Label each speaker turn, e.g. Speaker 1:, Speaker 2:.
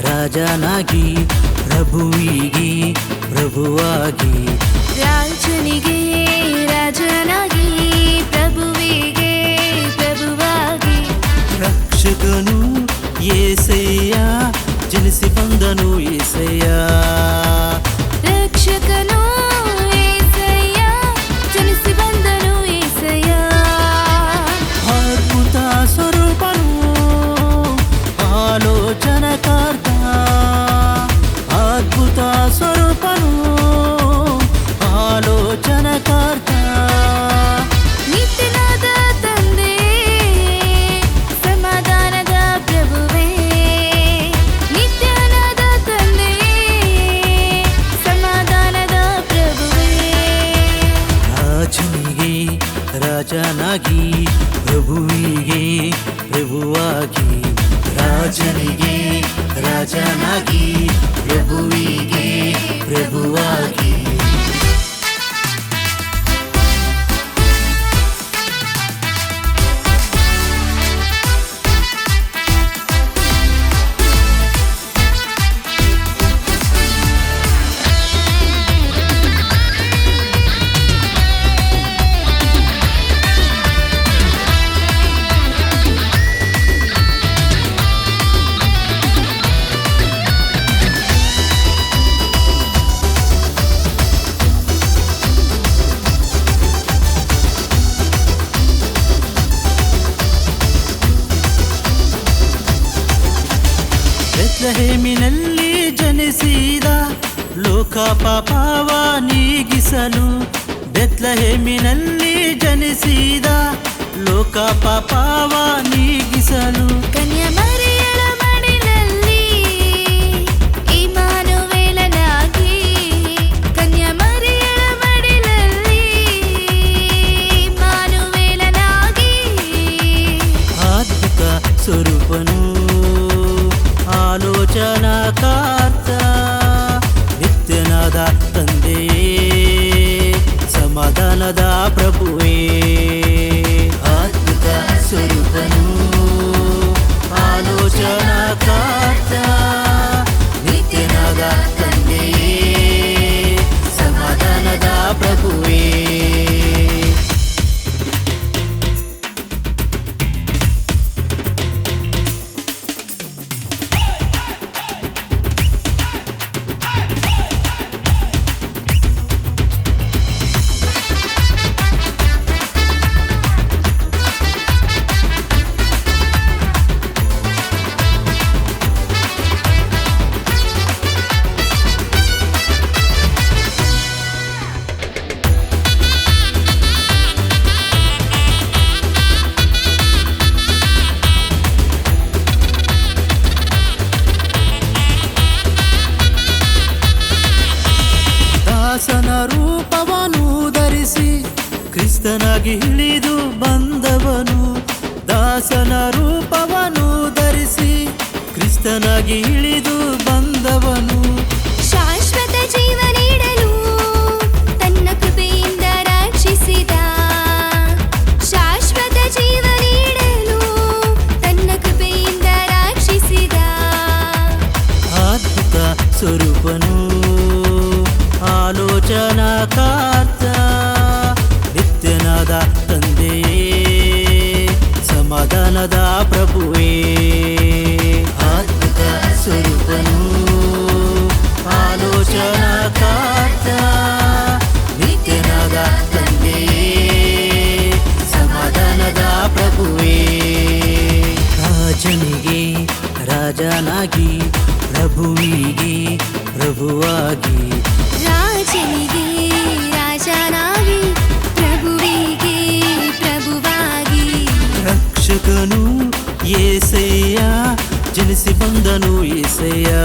Speaker 1: ರಾಜನಾಗಿ ಪ್ರಭುವಿಗೆ ಪ್ರಭುವಾಗಿ.
Speaker 2: ರಾಜನಿಗೆ ರಾಜನಾಗಿ ಪ್ರಭುವಿಗೆ ಪ್ರಭುವಾಗಿ.
Speaker 1: ರಕ್ಷಕನು ಏಸಯ್ಯ ಜನಿಸಿ ಬಂದನು ಏಸಯ್ಯ. ಪ್ರಭುವಾಗಿ ರಾಜನಿಗೆ ರಾಜನಾಗಿ ಪ್ರಭುವಿಗೆ ಪ್ರಭುವಾಗಿ ಬೆತ್ಲಹೇಮಿನಲ್ಲಿ ಜನಿಸಿದ ಲೋಕ ಪಾಪವ ನೀಗಿಸಲು ಬೆತ್ಲಹೇಮಿನಲ್ಲಿ ಜನಿಸಿದ ಲೋಕ ಪಾಪವ ನೀಗಿಸಲು ಸಮಾಧಾನದ ಪ್ರಭುವೇ. ಅದ್ಭುತ ಸ್ವರೂಪನು ಆಲೋಚನಾಕಾರ್ತ ದಾಸನ ರೂಪವನ್ನು ಧರಿಸಿ ಕ್ರಿಸ್ತನಾಗಿ ಇಳಿದು ಬಂದವನು. ದಾಸನ ರೂಪವನು ಧರಿಸಿ ಕ್ರಿಸ್ತನಾಗಿ ಇಳಿದು ಬಂದವನು. ಆಲೋಚನಾಕಾರ್ತ ನಿತ್ಯನಾದ ತಂದೆಯೇ, ಸಮಾಧಾನದ ಪ್ರಭುವೇ. ಅದ್ಭುತ ಸ್ವರೂಪನು ಆಲೋಚನಾಕಾರ್ತ ನಿತ್ಯನಾದ ತಂದೆಯೇ, ಸಮಾಧಾನದ ಪ್ರಭುವೇ. ರಾಜನಿಗೆ ರಾಜನಾಗಿ, ಪ್ರಭುವಿಗೆ ಪ್ರಭುವಾಗಿ.
Speaker 2: ರಾಜನಾಗಿ
Speaker 1: say